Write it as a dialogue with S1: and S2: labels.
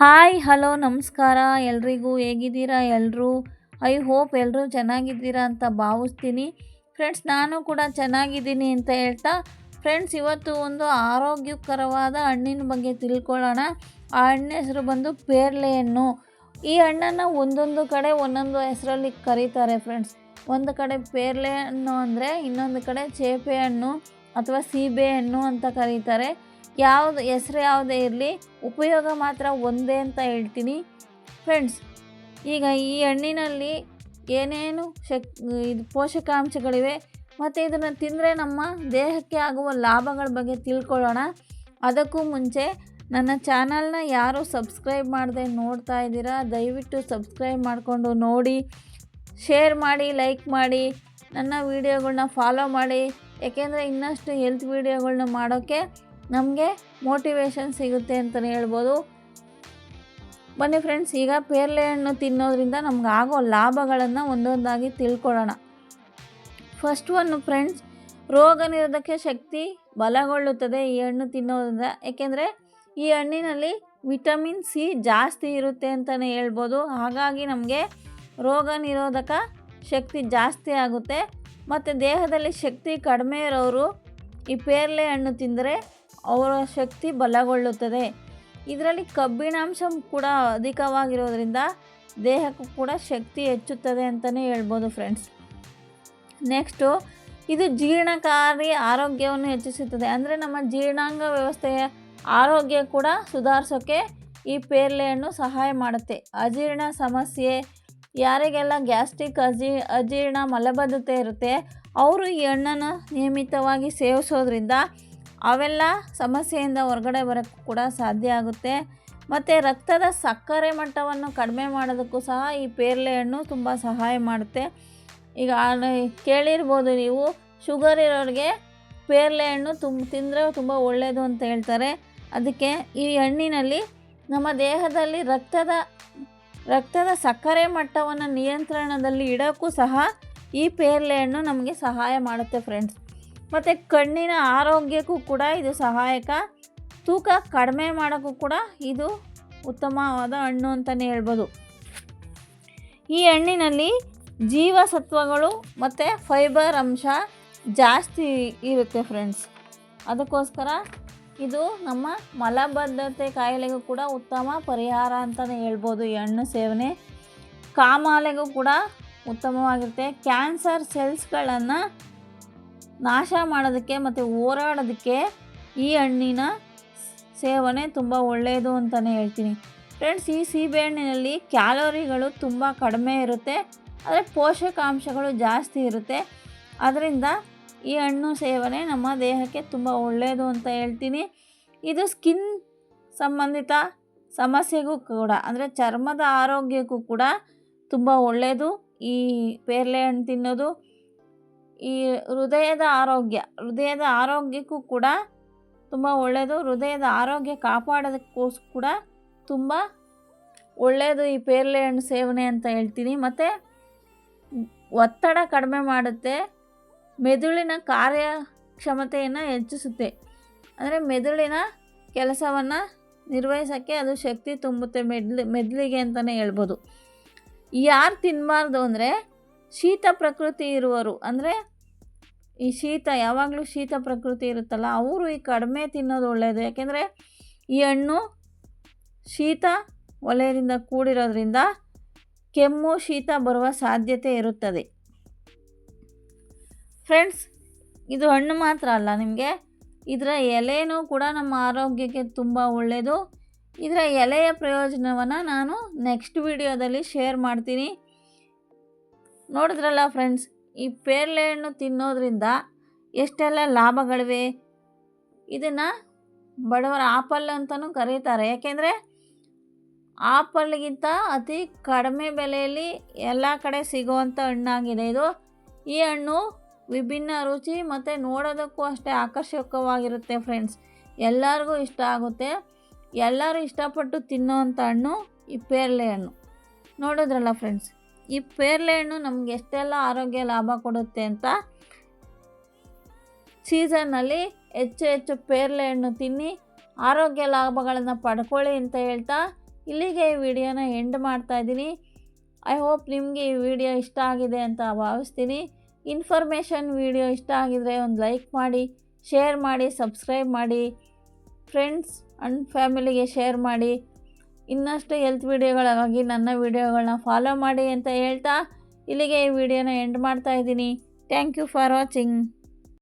S1: Hi, hello, ನಮಸ್ಕಾರ. ಎಲ್ರಿಗೂ ಹೇಗಿದ್ದೀರಾ? ಎಲ್ಲರೂ ಐ ಹೋಪ್ ಎಲ್ಲರೂ ಚೆನ್ನಾಗಿದ್ದೀರಾ ಅಂತ ಭಾವಿಸ್ತೀನಿ. ಫ್ರೆಂಡ್ಸ್, ನಾನು ಕೂಡ ಚೆನ್ನಾಗಿದ್ದೀನಿ ಅಂತ ಹೇಳ್ತಾ, ಫ್ರೆಂಡ್ಸ್, ಇವತ್ತು ಒಂದು ಆರೋಗ್ಯಕರವಾದ ಹಣ್ಣಿನ ಬಗ್ಗೆ ತಿಳ್ಕೊಳ್ಳೋಣ. ಆ ಹಣ್ಣು ಹೆಸರು ಬಂದು ಪೇರ್ಲೆ ಹಣ್ಣು. ಈ ಹಣ್ಣನ್ನು ಒಂದೊಂದು ಕಡೆ ಒಂದೊಂದು ಹೆಸರಲ್ಲಿ ಕರೀತಾರೆ ಫ್ರೆಂಡ್ಸ್. ಒಂದು ಕಡೆ ಪೇರ್ಲೆ ಹಣ್ಣು ಅಂದರೆ ಇನ್ನೊಂದು ಕಡೆ ಚೇಪೆ ಹಣ್ಣು ಅಥವಾ ಸೀಬೆ ಹಣ್ಣು ಅಂತ ಕರೀತಾರೆ. ಯಾವುದು, ಹೆಸ್ರು ಯಾವುದೇ ಇರಲಿ, ಉಪಯೋಗ ಮಾತ್ರ ಒಂದೇ ಅಂತ ಹೇಳ್ತೀನಿ. ಫ್ರೆಂಡ್ಸ್ ಈಗ ಈ ಹಣ್ಣಿನಲ್ಲಿ ಏನೇನು ಶಕ್, ಇದು ಪೋಷಕಾಂಶಗಳಿವೆ, ಮತ್ತು ಇದನ್ನು ತಿಂದರೆ ನಮ್ಮ ದೇಹಕ್ಕೆ ಆಗುವ ಲಾಭಗಳ ಬಗ್ಗೆ ತಿಳ್ಕೊಳ್ಳೋಣ. ಅದಕ್ಕೂ ಮುಂಚೆ ನನ್ನ ಚಾನಲ್ನ ಯಾರು ಸಬ್ಸ್ಕ್ರೈಬ್ ಮಾಡದೆ ನೋಡ್ತಾ ಇದ್ದೀರಾ, ದಯವಿಟ್ಟು ಸಬ್ಸ್ಕ್ರೈಬ್ ಮಾಡಿಕೊಂಡು ನೋಡಿ. ಶೇರ್ ಮಾಡಿ, ಲೈಕ್ ಮಾಡಿ, ನನ್ನ ವೀಡಿಯೋಗಳನ್ನ ಫಾಲೋ ಮಾಡಿ. ಏಕೆಂದರೆ ಇನ್ನಷ್ಟು ಹೆಲ್ತ್ ವೀಡಿಯೋಗಳನ್ನ ಮಾಡೋಕ್ಕೆ ನಮಗೆ ಮೋಟಿವೇಶನ್ ಸಿಗುತ್ತೆ ಅಂತಲೇ ಹೇಳ್ಬೋದು. ಬನ್ನಿ ಫ್ರೆಂಡ್ಸ್ ಈಗ ಪೇರ್ಲೆ ಹಣ್ಣು ತಿನ್ನೋದ್ರಿಂದ ನಮ್ಗೆ ಆಗೋ ಲಾಭಗಳನ್ನು ಒಂದೊಂದಾಗಿ ತಿಳ್ಕೊಳ್ಳೋಣ. ಫಸ್ಟ್ ಒನ್ ಫ್ರೆಂಡ್ಸ್ ರೋಗ ನಿರೋಧಕ ಶಕ್ತಿ ಬಲಗೊಳ್ಳುತ್ತದೆ ಈ ಹಣ್ಣು ತಿನ್ನೋದ್ರಿಂದ. ಏಕೆಂದರೆ ಈ ಹಣ್ಣಿನಲ್ಲಿ ವಿಟಮಿನ್ ಸಿ ಜಾಸ್ತಿ ಇರುತ್ತೆ ಅಂತಲೇ ಹೇಳ್ಬೋದು. ಹಾಗಾಗಿ ನಮಗೆ ರೋಗ ನಿರೋಧಕ ಶಕ್ತಿ ಜಾಸ್ತಿ ಆಗುತ್ತೆ. ಮತ್ತು ದೇಹದಲ್ಲಿ ಶಕ್ತಿ ಕಡಿಮೆ ಇರೋರು ಈ ಪೇರ್ಲೆ ಹಣ್ಣು ತಿಂದರೆ ಅವರ ಶಕ್ತಿ ಬಲಗೊಳ್ಳುತ್ತದೆ. ಇದರಲ್ಲಿ ಕಬ್ಬಿಣಾಂಶ ಕೂಡ ಅಧಿಕವಾಗಿರೋದ್ರಿಂದ ದೇಹಕ್ಕೂ ಕೂಡ ಶಕ್ತಿ ಹೆಚ್ಚುತ್ತದೆ ಅಂತಲೇ ಹೇಳ್ಬೋದು ಫ್ರೆಂಡ್ಸ್ ನೆಕ್ಸ್ಟು ಇದು ಜೀರ್ಣಕಾರಿ ಆರೋಗ್ಯವನ್ನು ಹೆಚ್ಚಿಸುತ್ತದೆ. ಅಂದರೆ ನಮ್ಮ ಜೀರ್ಣಾಂಗ ವ್ಯವಸ್ಥೆಯ ಆರೋಗ್ಯ ಕೂಡ ಸುಧಾರಿಸೋಕ್ಕೆ ಈ ಪೇರಲೆಯನ್ನು ಸಹಾಯ ಮಾಡುತ್ತೆ. ಅಜೀರ್ಣ ಸಮಸ್ಯೆ, ಯಾರಿಗೆಲ್ಲ ಗ್ಯಾಸ್ಟ್ರಿಕ್ ಅಜೀ, ಅಜೀರ್ಣ ಮಲಬದ್ಧತೆ ಇರುತ್ತೆ, ಅವರು ಈ ಹಣ್ಣನ್ನು ನಿಯಮಿತವಾಗಿ ಸೇವಿಸೋದ್ರಿಂದ ಅವೆಲ್ಲ ಸಮಸ್ಯೆಯಿಂದ ಹೊರಗಡೆ ಬರೋಕ್ಕೂ ಕೂಡ ಸಾಧ್ಯ ಆಗುತ್ತೆ. ಮತ್ತು ರಕ್ತದ ಸಕ್ಕರೆ ಮಟ್ಟವನ್ನು ಕಡಿಮೆ ಮಾಡೋದಕ್ಕೂ ಸಹ ಈ ಪೇರಲೆ ಹಣ್ಣು ತುಂಬ ಸಹಾಯ ಮಾಡುತ್ತೆ. ಈಗ ಕೇಳಿರ್ಬೋದು ನೀವು, ಶುಗರ್ ಇರೋರಿಗೆ ಪೇರಲೆ ಹಣ್ಣು ತುಂಬ ತಿಂದರೆ ತುಂಬ ಒಳ್ಳೆಯದು ಅಂತ ಹೇಳ್ತಾರೆ. ಅದಕ್ಕೆ ಈ ಹಣ್ಣಿನಲ್ಲಿ ನಮ್ಮ ದೇಹದಲ್ಲಿ ರಕ್ತದ ರಕ್ತದ ಸಕ್ಕರೆ ಮಟ್ಟವನ್ನು ನಿಯಂತ್ರಣದಲ್ಲಿ ಇಡೋಕ್ಕೂ ಸಹ ಈ ಪೇರಲೆ ಹಣ್ಣು ನಮಗೆ ಸಹಾಯ ಮಾಡುತ್ತೆ ಫ್ರೆಂಡ್ಸ್ ಮತ್ತು ಕಣ್ಣಿನ ಆರೋಗ್ಯಕ್ಕೂ ಕೂಡ ಇದು ಸಹಾಯಕ. ತೂಕ ಕಡಿಮೆ ಮಾಡೋಕ್ಕೂ ಕೂಡ ಇದು ಉತ್ತಮವಾದ ಹಣ್ಣು ಅಂತಲೇ ಹೇಳ್ಬೋದು. ಈ ಹಣ್ಣಿನಲ್ಲಿ ಜೀವಸತ್ವಗಳು ಮತ್ತು ಫೈಬರ್ ಅಂಶ ಜಾಸ್ತಿ ಇರುತ್ತೆ ಫ್ರೆಂಡ್ಸ್. ಅದಕ್ಕೋಸ್ಕರ ಇದು ನಮ್ಮ ಮಲಬದ್ಧತೆ ಕಾಯಿಲೆಗೂ ಕೂಡ ಉತ್ತಮ ಪರಿಹಾರ ಅಂತಲೇ ಹೇಳ್ಬೋದು ಈ ಹಣ್ಣು ಸೇವನೆ. ಕಾಮಾಲೆಗೂ ಕೂಡ ಉತ್ತಮವಾಗಿರುತ್ತೆ. ಕ್ಯಾನ್ಸರ್ ಸೆಲ್ಸ್ಗಳನ್ನು ನಾಶ ಮಾಡೋದಕ್ಕೆ ಮತ್ತು ಹೋರಾಡೋದಕ್ಕೆ ಈ ಹಣ್ಣಿನ ಸೇವನೆ ತುಂಬ ಒಳ್ಳೆಯದು ಅಂತಲೇ ಹೇಳ್ತೀನಿ. ಫ್ರೆಂಡ್ಸ್ ಈ ಸೀಬೆಹಣ್ಣಿನಲ್ಲಿ ಕ್ಯಾಲೋರಿಗಳು ತುಂಬ ಕಡಿಮೆ ಇರುತ್ತೆ. ಆದರೆ ಪೋಷಕಾಂಶಗಳು ಜಾಸ್ತಿ ಇರುತ್ತೆ. ಅದರಿಂದ ಈ ಹಣ್ಣು ಸೇವನೆ ನಮ್ಮ ದೇಹಕ್ಕೆ ತುಂಬ ಒಳ್ಳೆಯದು ಅಂತ ಹೇಳ್ತೀನಿ. ಇದು ಸ್ಕಿನ್ ಸಂಬಂಧಿತ ಸಮಸ್ಯೆಗೂ ಕೂಡ, ಅಂದರೆ ಚರ್ಮದ ಆರೋಗ್ಯಕ್ಕೂ ಕೂಡ ತುಂಬ ಒಳ್ಳೆಯದು. ಈ ಪೇರ್ಲೆ ಹಣ್ಣು ತಿನ್ನೋದು ಈ ಹೃದಯದ ಆರೋಗ್ಯ, ಹೃದಯದ ಆರೋಗ್ಯಕ್ಕೂ ಕೂಡ ತುಂಬ ಒಳ್ಳೆಯದು ಹೃದಯದ ಆರೋಗ್ಯ ಕಾಪಾಡೋದಕ್ಕೋಸ್ ಕೂಡ ತುಂಬ ಒಳ್ಳೆಯದು ಈ ಪೇರಲೆ ಹಣ್ಣು ಸೇವನೆ ಅಂತ ಹೇಳ್ತೀನಿ. ಮತ್ತು ಒತ್ತಡ ಕಡಿಮೆ ಮಾಡುತ್ತೆ, ಮೆದುಳಿನ ಕಾರ್ಯಕ್ಷಮತೆಯನ್ನು ಹೆಚ್ಚಿಸುತ್ತೆ. ಅಂದರೆ ಮೆದುಳಿನ ಕೆಲಸವನ್ನು ನಿರ್ವಹಿಸೋಕ್ಕೆ ಅದು ಶಕ್ತಿ ತುಂಬುತ್ತೆ, ಮೆದ್ಲು ಮೆದುಳಿಗೆ ಅಂತಲೇ ಹೇಳ್ಬೋದು. ಯಾರು ತಿನ್ನಬಾರ್ದು ಅಂದರೆ ಶೀತ ಪ್ರಕೃತಿ ಇರುವರು ಅಂದರೆ ಈ ಶೀತ, ಯಾವಾಗಲೂ ಶೀತ ಪ್ರಕೃತಿ ಇರುತ್ತಲ್ಲ, ಅವರು ಈ ಕಡಿಮೆ ತಿನ್ನೋದು ಒಳ್ಳೆಯದು ಯಾಕೆಂದರೆ ಈ ಹಣ್ಣು ಶೀತ ವಲಯದಿಂದ ಕೂಡಿರೋದ್ರಿಂದ ಕೆಮ್ಮು, ಶೀತ ಬರುವ ಸಾಧ್ಯತೆ ಇರುತ್ತದೆ. ಫ್ರೆಂಡ್ಸ್ ಇದು ಹಣ್ಣು ಮಾತ್ರ ಅಲ್ಲ, ನಿಮಗೆ ಇದರ ಎಲೆಯೂ ಕೂಡ ನಮ್ಮ ಆರೋಗ್ಯಕ್ಕೆ ತುಂಬ ಒಳ್ಳೆಯದು ಇದರ ಎಲೆಯ ಪ್ರಯೋಜನವನ್ನು ನಾನು ನೆಕ್ಸ್ಟ್ ವಿಡಿಯೋದಲ್ಲಿ ಶೇರ್ ಮಾಡ್ತೀನಿ. ನೋಡಿದ್ರಲ್ಲ ಫ್ರೆಂಡ್ಸ್, ಈ ಪೇರಲೆ ಹಣ್ಣು ತಿನ್ನೋದ್ರಿಂದ ಎಷ್ಟೆಲ್ಲ ಲಾಭಗಳಿವೆ? ಇದನ್ನು ಬಡವರ ಆಪಲ್ ಅಂತಲೂ ಕರೀತಾರೆ. ಯಾಕೆಂದರೆ ಆಪಲ್ಗಿಂತ ಅತಿ ಕಡಿಮೆ ಬೆಲೆಯಲ್ಲಿ ಎಲ್ಲ ಕಡೆ ಸಿಗುವಂಥ ಹಣ್ಣಾಗಿದೆ. ಇದು ಈ ಹಣ್ಣು ವಿಭಿನ್ನ ರುಚಿ ಮತ್ತು ನೋಡೋದಕ್ಕೂ ಅಷ್ಟೇ ಆಕರ್ಷಕವಾಗಿರುತ್ತೆ ಫ್ರೆಂಡ್ಸ್. ಎಲ್ಲರಿಗೂ ಇಷ್ಟ ಆಗುತ್ತೆ. ಎಲ್ಲರೂ ಇಷ್ಟಪಟ್ಟು ತಿನ್ನೋವಂಥ ಹಣ್ಣು ಈ ಪೇರಲೆ ಹಣ್ಣು ನೋಡಿದ್ರಲ್ಲ ಫ್ರೆಂಡ್ಸ್ ಈ ಪೇರ್ಲೆ ಹಣ್ಣು ನಮ್ಗೆ ಎಷ್ಟೆಲ್ಲ ಆರೋಗ್ಯ ಲಾಭ ಕೊಡುತ್ತೆ ಅಂತ ಸೀಸನ್ನಲ್ಲಿ ಹೆಚ್ಚು ಹೆಚ್ಚು ಪೇರ್ಲೆ ಹಣ್ಣು ತಿನ್ನಿ, ಆರೋಗ್ಯ ಲಾಭಗಳನ್ನು ಪಡ್ಕೊಳ್ಳಿ ಅಂತ ಹೇಳ್ತಾ ಇಲ್ಲಿಗೆ ಈ ವಿಡಿಯೋನ ಎಂಡ್ ಮಾಡ್ತಾ ಇದ್ದೀನಿ. ಐ ಹೋಪ್ ನಿಮಗೆ ಈ ವಿಡಿಯೋ ಇಷ್ಟ ಆಗಿದೆ ಅಂತ ಭಾವಿಸ್ತೀನಿ. ಇನ್ಫಾರ್ಮೇಷನ್ ವಿಡಿಯೋ ಇಷ್ಟ ಆಗಿದರೆ ಒಂದು ಲೈಕ್ ಮಾಡಿ, ಶೇರ್ ಮಾಡಿ, ಸಬ್ಸ್ಕ್ರೈಬ್ ಮಾಡಿ, ಫ್ರೆಂಡ್ಸ್ ಆ್ಯಂಡ್ ಫ್ಯಾಮಿಲಿಗೆ ಶೇರ್ ಮಾಡಿ. ಇನ್ನಷ್ಟು ಹೆಲ್ತ್ ವಿಡಿಯೋಗಳಿಗಾಗಿ ನನ್ನ ವಿಡಿಯೋಗಳನ್ನ ಫಾಲೋ ಮಾಡಿ ಅಂತ ಹೇಳ್ತಾ ಇಲ್ಲಿಗೆ ಈ ವಿಡಿಯೋನ ಎಂಡ್ ಮಾಡ್ತಾ ಇದ್ದೀನಿ. Thank you for watching